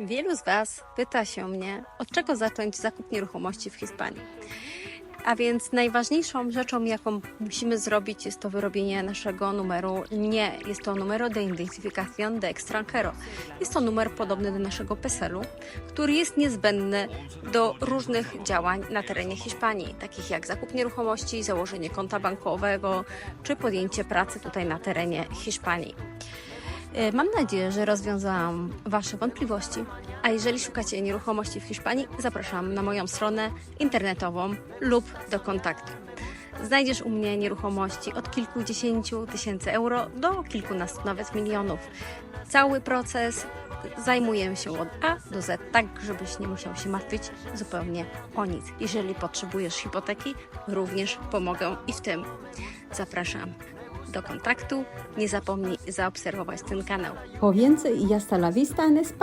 Wielu z Was pyta się mnie, od czego zacząć zakup nieruchomości w Hiszpanii. A więc najważniejszą rzeczą, jaką musimy zrobić, jest to wyrobienie naszego numeru nie. Jest to numero de identificación de extranjero. Jest to numer podobny do naszego PESEL-u, który jest niezbędny do różnych działań na terenie Hiszpanii, takich jak zakup nieruchomości, założenie konta bankowego czy podjęcie pracy tutaj na terenie Hiszpanii. E, Mam nadzieję, że rozwiązałam Wasze wątpliwości. A jeżeli szukacie nieruchomości w Hiszpanii, zapraszam na moją stronę internetową lub do kontaktu. Znajdziesz u mnie nieruchomości od kilkudziesięciu tysięcy euro do kilkunastu nawet milionów. Cały proces zajmuję się od A do Z, tak żebyś nie musiał się martwić zupełnie o nic. Jeżeli potrzebujesz hipoteki, również pomogę i w tym. Zapraszam do kontaktu. Nie zapomnij zaobserwować ten kanał. Po więcej y hasta la vista en España.